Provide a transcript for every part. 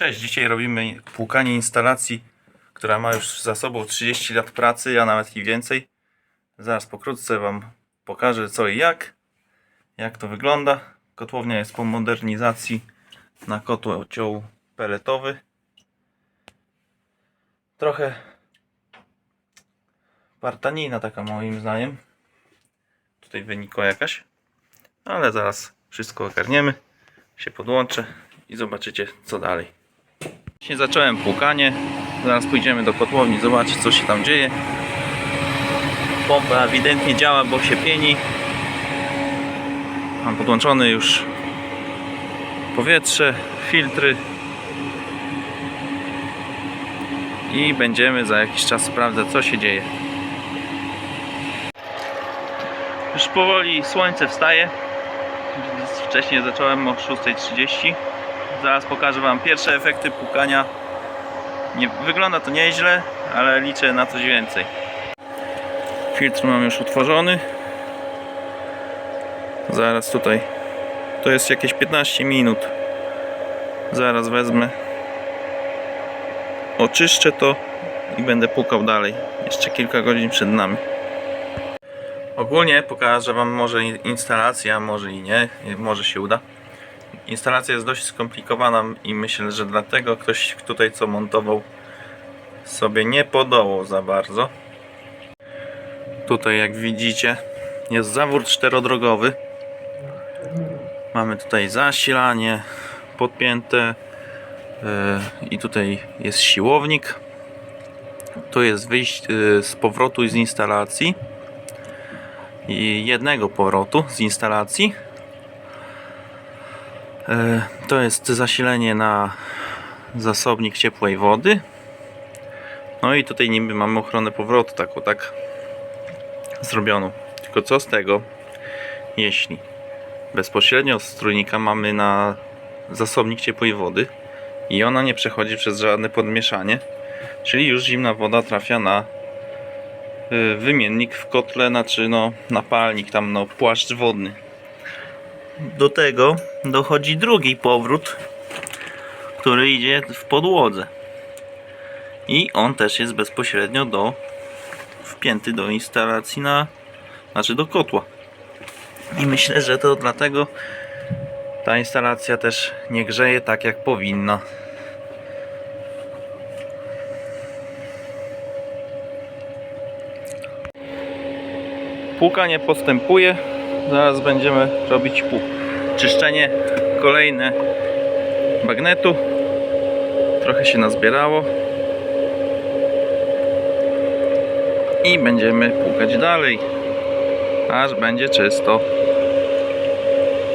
Cześć, dzisiaj robimy płukanie instalacji, która ma już za sobą 30 lat pracy, a nawet i więcej. Zaraz pokrótce Wam pokażę co i jak, jak to wygląda. Kotłownia jest po modernizacji na kotłocioł peletowy. Trochę partanina taka moim zdaniem. Tutaj wynikła jakaś, ale zaraz wszystko ogarniemy, się podłączę i zobaczycie co dalej. Właśnie zacząłem płukanie. Zaraz pójdziemy do kotłowni zobaczyć co się tam dzieje. Pompa ewidentnie działa, bo się pieni. Mam podłączone już powietrze, filtry. I będziemy za jakiś czas sprawdzać co się dzieje. Już powoli słońce wstaje. Wcześniej zacząłem o 6.30 Zaraz pokażę Wam pierwsze efekty płukania. Nie, wygląda to nieźle, ale liczę na coś więcej. Filtr mam już utworzony. Zaraz tutaj. To jest jakieś 15 minut. Zaraz wezmę. Oczyszczę to i będę pukał dalej. Jeszcze kilka godzin przed nami. Ogólnie pokażę Wam może instalacja, może i nie, może się uda. Instalacja jest dość skomplikowana i myślę, że dlatego ktoś tutaj co montował sobie nie podołał za bardzo. Tutaj jak widzicie jest zawór czterodrogowy. Mamy tutaj zasilanie podpięte yy, i tutaj jest siłownik. Tu jest wyjście yy, z powrotu z instalacji i jednego powrotu z instalacji. E, To jest zasilenie na zasobnik ciepłej wody. No i tutaj niby mamy ochronę powrotu taką, tak zrobioną. Tylko co z tego, jeśli bezpośrednio z trójnika mamy na zasobnik ciepłej wody i ona nie przechodzi przez żadne podmieszanie, czyli już zimna woda trafia na y, wymiennik w kotle, znaczy no napalnik, tam no płaszcz wodny do tego dochodzi drugi powrót, który idzie w podłodze. I on też jest bezpośrednio do wpięty do instalacji na znaczy do kotła. I myślę, że to dlatego ta instalacja też nie grzeje tak jak powinna. Płukanie postępuje. Zaraz będziemy robić pół. Czyszczenie kolejne bagnetu. Trochę się nazbierało. I będziemy płukać dalej. Aż będzie czysto.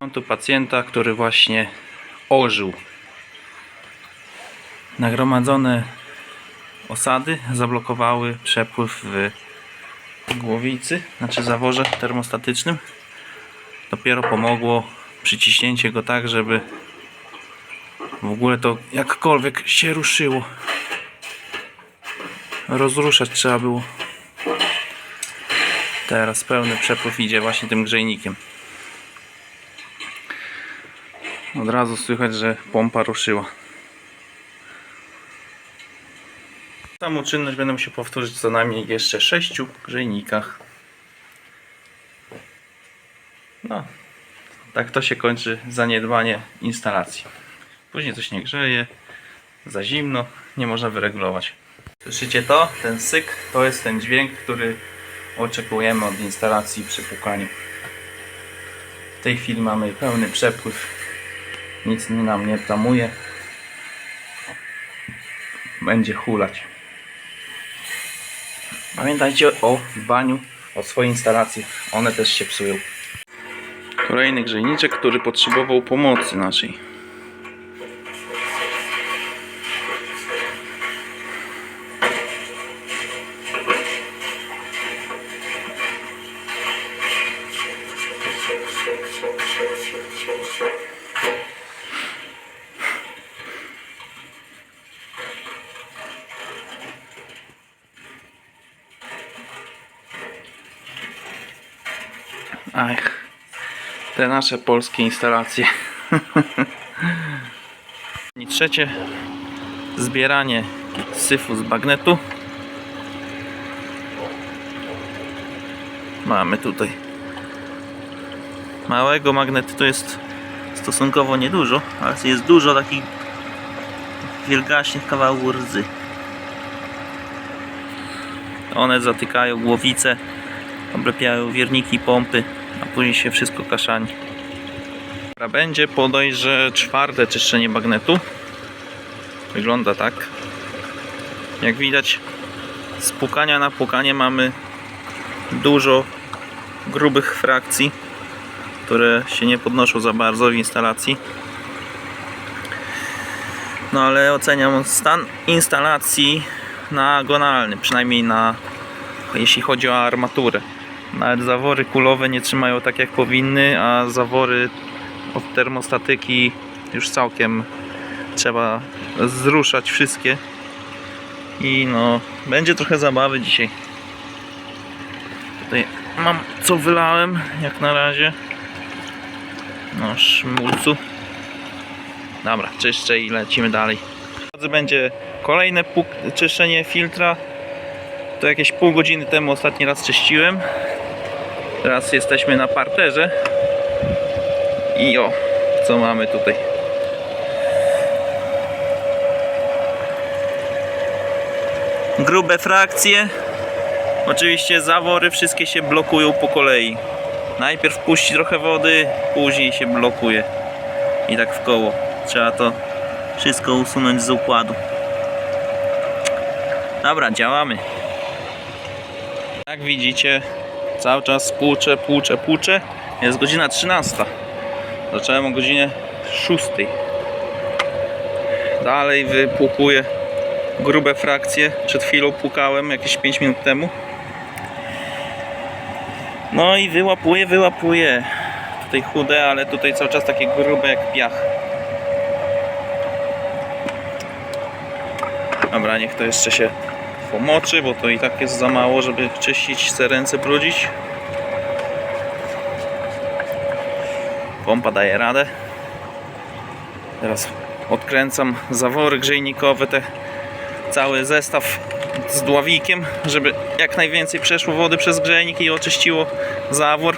Mam tu pacjenta, który właśnie ożył. Nagromadzone osady zablokowały przepływ w głowicy, znaczy zaworze termostatycznym dopiero pomogło przyciśnięcie go tak, żeby w ogóle to jakkolwiek się ruszyło. Rozruszać trzeba było. Teraz pełny przepływ idzie właśnie tym grzejnikiem. Od razu słychać, że pompa ruszyła. Samą czynność będę musiał powtórzyć co najmniej jeszcze 6 grzejnikach. No, tak to się kończy zaniedbanie instalacji. Później coś nie grzeje, za zimno, nie można wyregulować. Słyszycie to? Ten syk to jest ten dźwięk, który oczekujemy od instalacji przy pukaniu. W tej chwili mamy pełny przepływ, nic nam nie tamuje. Będzie hulać. Pamiętajcie o dbaniu o swoje instalacje, one też się psują. Kolejny grzejniczek, który potrzebował pomocy naszej. Te nasze polskie instalacje. Nic trzecie zbieranie syfu z bagnetu. Mamy tutaj małego magnetu, to jest stosunkowo niedużo, ale jest dużo takich wielgaśnych kawałków rdzy. One zatykają głowice, oblepiają wierniki, pompy, później się wszystko kaszani. Będzie podejrze czwarte czyszczenie magnetu. Wygląda tak. Jak widać z pukania na pukanie mamy dużo grubych frakcji, które się nie podnoszą za bardzo w instalacji. No ale oceniam stan instalacji na agonalny, przynajmniej na jeśli chodzi o armaturę. Nawet zawory kulowe nie trzymają tak jak powinny, a zawory od termostatyki już całkiem trzeba zruszać wszystkie. I no, będzie trochę zabawy dzisiaj. Tutaj mam co wylałem, jak na razie. No, szmulcu. Dobra, czyszczę i lecimy dalej. Będzie kolejne czyszczenie filtra. To jakieś pół godziny temu ostatni raz czyściłem. Teraz jesteśmy na parterze. I o, co mamy tutaj? Grube frakcje. Oczywiście zawory wszystkie się blokują po kolei. Najpierw puści trochę wody, później się blokuje. I tak w koło. Trzeba to wszystko usunąć z układu. Dobra, działamy. Jak widzicie, cały czas płuczę, płuczę, płuczę. Jest godzina 13. Zacząłem o godzinie 6. Dalej wypłukuję grube frakcje. Przed chwilą pukałem jakieś 5 minut temu. No i wyłapuję, wyłapuję. Tutaj chude, ale tutaj cały czas takie grube jak piach. Dobra, niech to jeszcze się pomoczy, bo to i tak jest za mało, żeby czyścić, se ręce brudzić. Pompa daje radę. Teraz odkręcam zawory grzejnikowe, te cały zestaw z dławikiem, żeby jak najwięcej przeszło wody przez grzejnik i oczyściło zawór,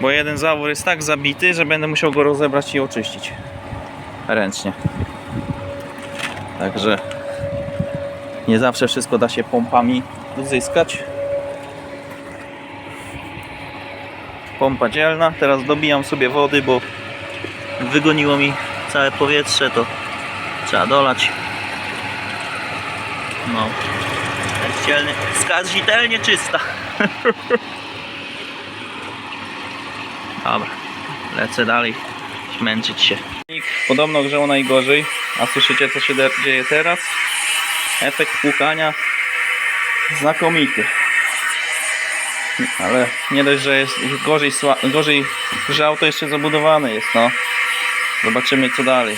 bo jeden zawór jest tak zabity, że będę musiał go rozebrać i oczyścić ręcznie. Także nie zawsze wszystko da się pompami uzyskać. Pompa dzielna. Teraz dobijam sobie wody, bo wygoniło mi całe powietrze, to trzeba dolać. No. Skazitelnie, skazitelnie czysta. Dobra, lecę dalej męczyć się. Podobno grzał najgorzej, a słyszycie co się dzieje teraz? Efekt płukania znakomity. Ale nie dość, że jest gorzej, gorzej grzał, to jeszcze zabudowany jest, no. Zobaczymy co dalej.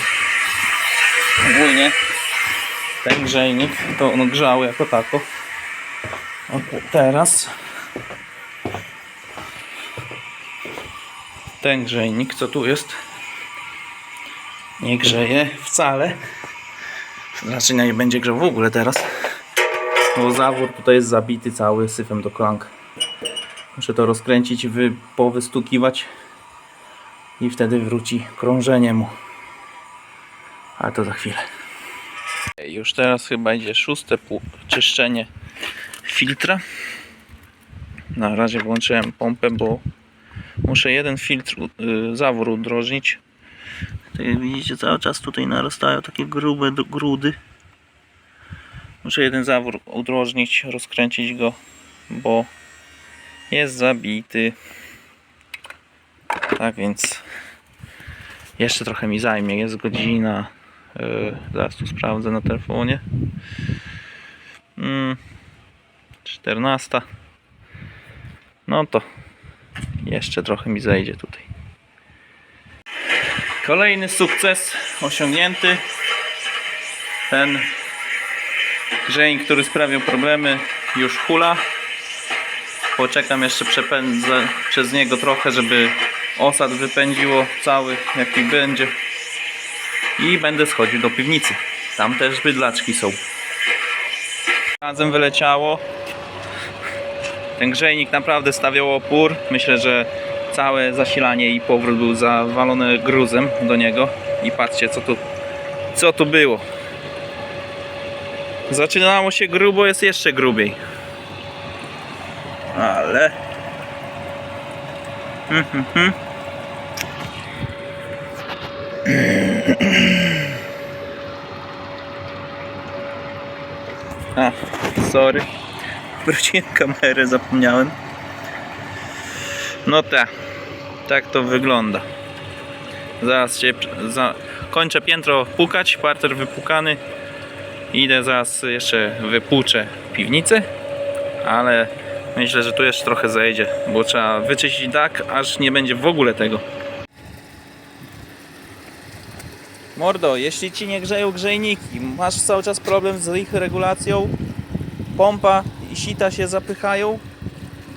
Ogólnie ten grzejnik to on grzał jako tako. Teraz ten grzejnik, co tu jest, nie grzeje wcale. Znaczy nie będzie grzał w ogóle teraz. Bo zawór tutaj jest zabity cały syfem do klank. Muszę to rozkręcić, wy, powystukiwać i wtedy wróci krążenie mu. Ale to za chwilę. Już teraz chyba idzie szóste czyszczenie filtra. Na razie włączyłem pompę, bo muszę jeden filtr, y, zawór udrożnić. Tak jak widzicie, cały czas tutaj narastają takie grube grudy. Muszę jeden zawór udrożnić, rozkręcić go, bo jest zabity. Tak więc jeszcze trochę mi zajmie. Jest godzina. Yy, zaraz tu sprawdzę na telefonie. Mm, 14. No to jeszcze trochę mi zejdzie tutaj. Kolejny sukces osiągnięty. Ten grzejnik, który sprawiał problemy, już hula. Poczekam jeszcze, przepędzę przez niego trochę, żeby osad wypędziło cały, jaki będzie. i będę schodził do piwnicy. Tam też bydlaczki są. Razem wyleciało. Ten grzejnik naprawdę stawiał opór. Myślę, że całe zasilanie i powrót był zawalony gruzem do niego. I patrzcie co tu, co tu było. Zaczynało się grubo, jest jeszcze grubiej. Ale... A, sorry. Wróciłem kamerę, zapomniałem. No tak. Tak to wygląda. Zaraz się za, kończę piętro pukać, parter wypukany. Idę zaraz jeszcze wypłuczę piwnicę, ale myślę, że tu jeszcze trochę zejdzie, bo trzeba wyczyścić dach, aż nie będzie w ogóle tego. Mordo, jeśli ci nie grzeją grzejniki, masz cały czas problem z ich regulacją, pompa i sita się zapychają,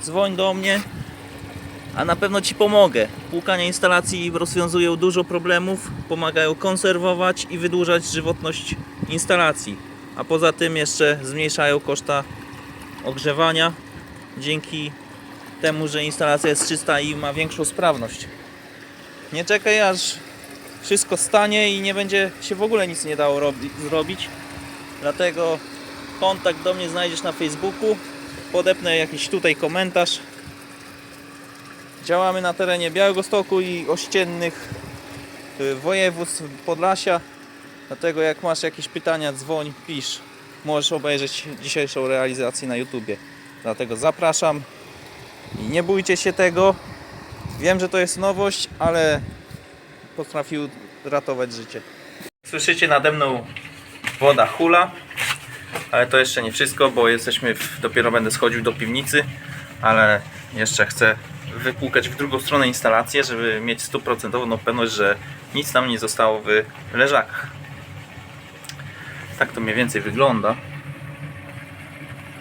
dzwoń do mnie, a na pewno ci pomogę. Płukanie instalacji rozwiązują dużo problemów, pomagają konserwować i wydłużać żywotność instalacji, a poza tym jeszcze zmniejszają koszta ogrzewania dzięki temu, że instalacja jest czysta i ma większą sprawność. Nie czekaj aż wszystko stanie i nie będzie się w ogóle nic nie dało robi- zrobić. Dlatego kontakt do mnie znajdziesz na Facebooku. Podepnę jakiś tutaj komentarz. Działamy na terenie Białegostoku i ościennych y, województw Podlasia. Dlatego jak masz jakieś pytania, dzwoń, pisz. Możesz obejrzeć dzisiejszą realizację na YouTubie. Dlatego zapraszam i nie bójcie się tego. Wiem, że to jest nowość, ale potrafił ratować życie. Słyszycie nade mną woda hula, ale to jeszcze nie wszystko, bo jesteśmy w, dopiero będę schodził do piwnicy, ale jeszcze chcę wypłukać w drugą stronę instalację, żeby mieć stuprocentową pewność, że nic tam nie zostało w leżakach. Tak to mniej więcej wygląda.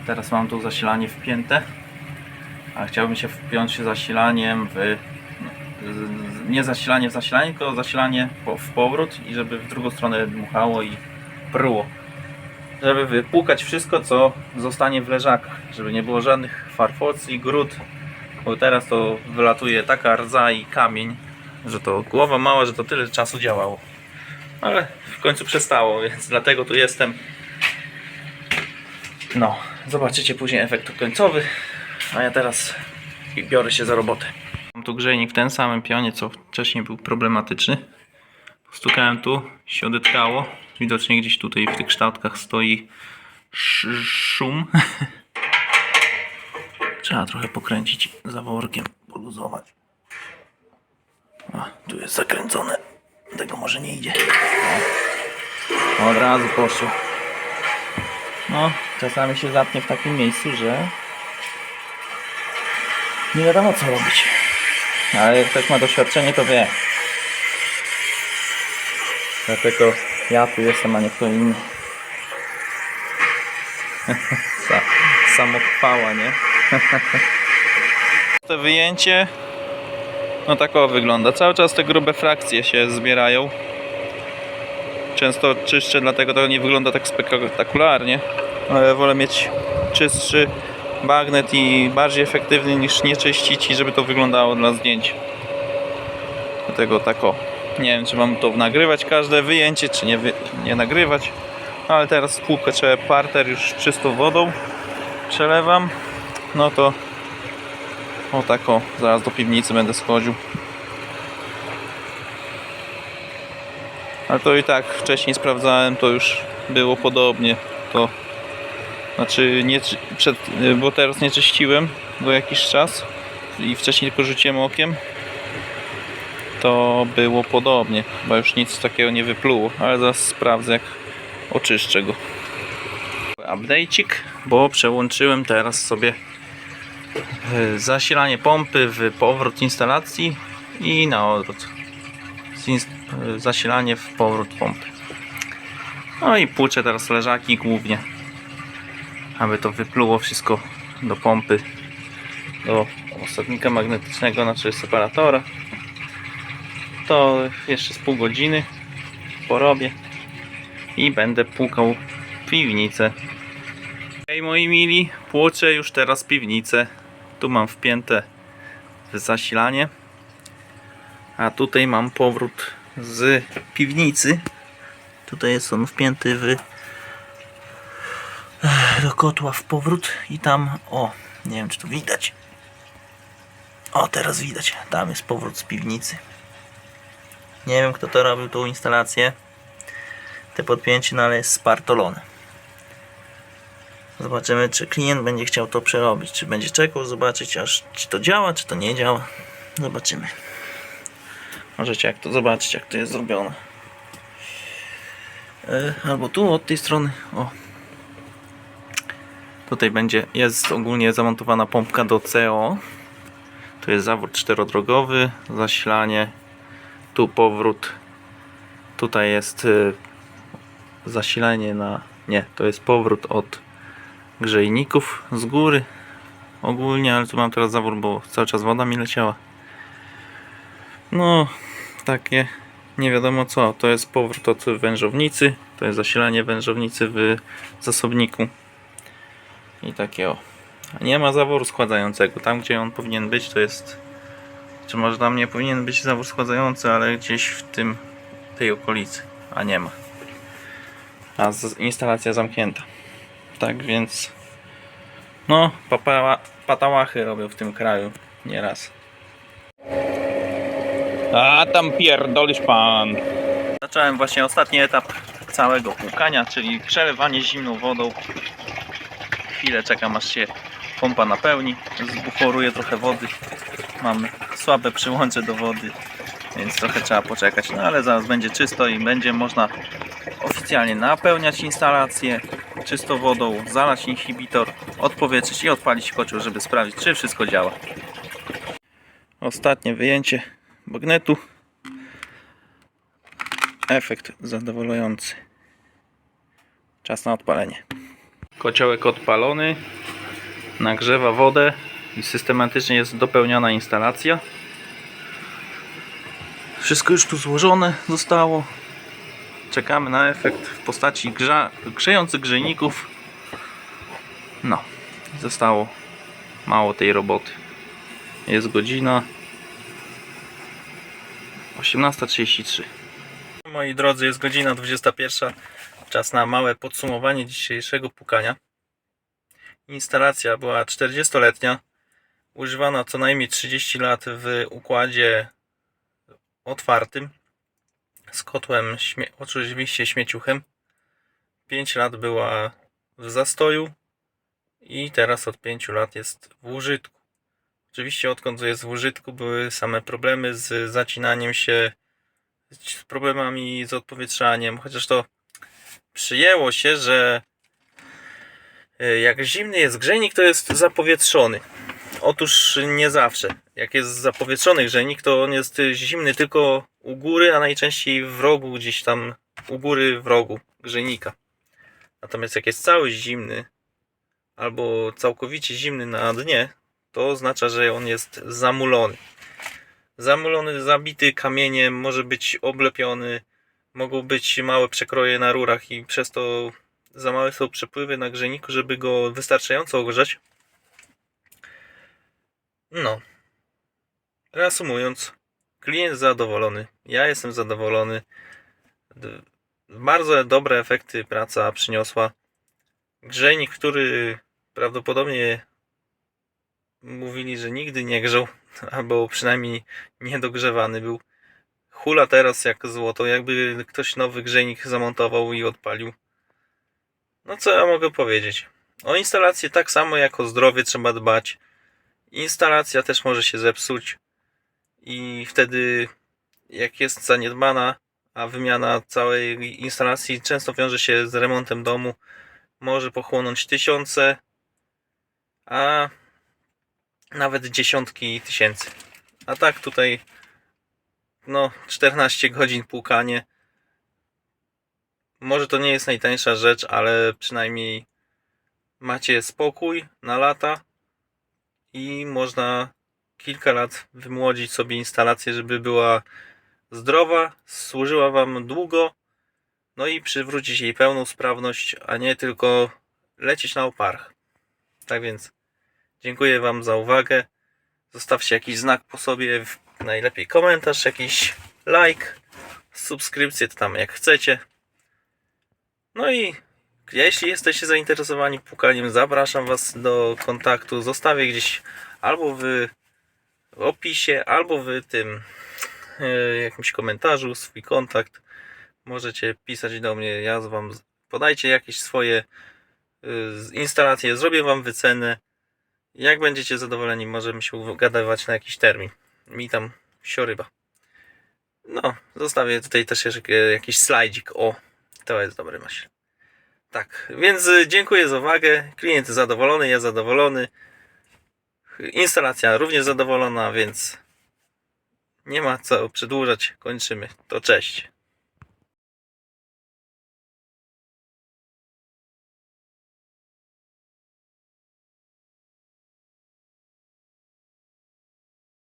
Teraz mam tu zasilanie wpięte, a chciałbym się wpiąć zasilaniem w nie zasilanie w zasilanie, tylko zasilanie w powrót i żeby w drugą stronę dmuchało i pruło. Żeby wypłukać wszystko, co zostanie w leżakach, żeby nie było żadnych farfocji, grud, bo teraz to wylatuje taka rdza i kamień, że to głowa mała, że to tyle czasu działało. Ale w końcu przestało, więc dlatego tu jestem. No, zobaczycie później efekt końcowy, a ja teraz biorę się za robotę. Mam tu grzejnik w ten samym pionie, co wcześniej był problematyczny. Stukałem tu, się odetkało. Widocznie gdzieś tutaj w tych kształtkach stoi sz- szum. Trzeba trochę pokręcić zaworkiem, poluzować. A, tu jest zakręcone. Tego może nie idzie. O. Od razu poszło. No, czasami się zapnie w takim miejscu, że nie wiadomo co robić. Ale jak ktoś ma doświadczenie, to wie. Dlatego ja tu jestem, a nie kto inny. Sa- Samochwała, nie? to wyjęcie no tak o wygląda. Cały czas te grube frakcje się zbierają. Często czyszczę, dlatego to nie wygląda tak spektakularnie. Ale wolę mieć czystszy bagnet i bardziej efektywny niż nie czyścić i żeby to wyglądało dla zdjęć. Dlatego tak o. Nie wiem czy mam to nagrywać każde wyjęcie, czy nie, wy... nie nagrywać. Ale teraz płukę parter już czystą wodą przelewam. No to o tak o, zaraz do piwnicy będę schodził. Ale to i tak wcześniej sprawdzałem, to już było podobnie. To znaczy nie przed, bo teraz nie czyściłem go jakiś czas i wcześniej tylko rzuciłem okiem. To było podobnie, chyba już nic takiego nie wypluło, ale zaraz sprawdzę jak oczyszczę go. Update'cik, bo przełączyłem teraz sobie zasilanie pompy w powrót instalacji i na odwrót. E, Zasilanie w powrót pompy. No i płuczę teraz leżaki głównie, aby to wypluło wszystko do pompy, do osadnika magnetycznego, znaczy separatora. To jeszcze z pół godziny porobię i będę płukał piwnicę. Hej moi mili, płuczę już teraz piwnicę. Tu mam wpięte zasilanie. A tutaj mam powrót z piwnicy. Tutaj jest on wpięty w do kotła w powrót i tam, o, nie wiem czy tu widać. O, teraz widać. Tam jest powrót z piwnicy. Nie wiem kto to robił tą instalację. Te podpięcie, no ale jest spartolone. Zobaczymy, czy klient będzie chciał to przerobić. Czy będzie czekał zobaczyć, aż czy to działa, czy to nie działa. Zobaczymy. Możecie jak to zobaczyć, jak to jest zrobione. E, Albo tu od tej strony. O. Tutaj będzie, jest ogólnie zamontowana pompka do CO. Tu jest zawód czterodrogowy, zasilanie. Tu powrót. Tutaj jest y, zasilanie na. Nie, to jest powrót od grzejników z góry. Ogólnie, ale tu mam teraz zawór, bo cały czas woda mi leciała. No, takie nie wiadomo co. To jest powrót od wężownicy. To jest zasilanie wężownicy w zasobniku. I takie o. Nie ma zaworu składającego. Tam gdzie on powinien być to jest. Czy może tam nie powinien być zawór składający, ale gdzieś w tym tej okolicy. A nie ma. A instalacja zamknięta. Tak więc. No, papa, patałachy robią w tym kraju. Nieraz. A tam pierdolisz pan. Zacząłem właśnie ostatni etap całego płukania, czyli przelewanie zimną wodą. Chwilę czekam aż się pompa napełni, zbuforuje trochę wody. Mam słabe przyłącze do wody, więc trochę trzeba poczekać. No ale zaraz będzie czysto i będzie można oficjalnie napełniać instalację czystą wodą, zalać inhibitor, odpowietrzyć i odpalić kocioł, żeby sprawdzić czy wszystko działa. Ostatnie wyjęcie bagnetu. Efekt zadowalający. Czas na odpalenie. Kociołek odpalony. Nagrzewa wodę i systematycznie jest dopełniana instalacja. Wszystko już tu złożone zostało. Czekamy na efekt w postaci grza, grzejących grzejników. No, zostało mało tej roboty. Jest godzina 18.33. Moi drodzy, jest godzina 21. Czas na małe podsumowanie dzisiejszego pukania. Instalacja była 40-letnia, używana co najmniej 30 lat w układzie otwartym z kotłem śmie- oczywiście śmieciuchem. 5 lat była w zastoju i teraz od 5 lat jest w użytku. Oczywiście odkąd jest w użytku były same problemy z zacinaniem się, z problemami z odpowietrzaniem, chociaż to przyjęło się, że e, jak zimny jest grzejnik, to jest zapowietrzony. Otóż nie zawsze. Jak jest zapowietrzony grzejnik, to on jest zimny tylko u góry, a najczęściej w rogu, gdzieś tam u góry w rogu grzejnika. Natomiast jak jest cały zimny, albo całkowicie zimny na dnie, to oznacza, że on jest zamulony. Zamulony, zabity kamieniem, może być oblepiony, mogą być małe przekroje na rurach i przez to za małe są przepływy na grzejniku, żeby go wystarczająco ogrzać. No. Reasumując, klient zadowolony, ja jestem zadowolony. Bardzo dobre efekty praca przyniosła. Grzejnik, który prawdopodobnie mówili, że nigdy nie grzał, albo przynajmniej niedogrzewany był. Hula teraz jak złoto, jakby ktoś nowy grzejnik zamontował i odpalił. No co ja mogę powiedzieć? O instalację tak samo jak o zdrowie trzeba dbać. Instalacja też może się zepsuć i wtedy jak jest zaniedbana, a wymiana całej instalacji często wiąże się z remontem domu, może pochłonąć tysiące, a nawet dziesiątki tysięcy. A tak tutaj no 14 godzin płukanie. Może to nie jest najtańsza rzecz, ale przynajmniej macie spokój na lata i można kilka lat wymłodzić sobie instalację, żeby była zdrowa, służyła Wam długo No i przywrócić jej pełną sprawność, a nie tylko lecieć na oparach. Tak więc dziękuję Wam za uwagę. Zostawcie jakiś znak po sobie, najlepiej komentarz, jakiś like, subskrypcję, tam jak chcecie. No i jeśli jesteście zainteresowani pukaniem, zapraszam Was do kontaktu. Zostawię gdzieś albo w opisie, albo w tym e, jakimś komentarzu swój kontakt. Możecie pisać do mnie, ja Wam podajcie jakieś swoje e, instalacje, zrobię Wam wycenę. Jak będziecie zadowoleni, możemy się ugadawać na jakiś termin. Mi tam sioryba. No, zostawię tutaj też jakiś slajdzik. O, to jest dobry myśl. Tak, więc y, dziękuję za uwagę. Klient zadowolony, ja zadowolony. Instalacja również zadowolona, więc nie ma co przedłużać. Kończymy. To cześć.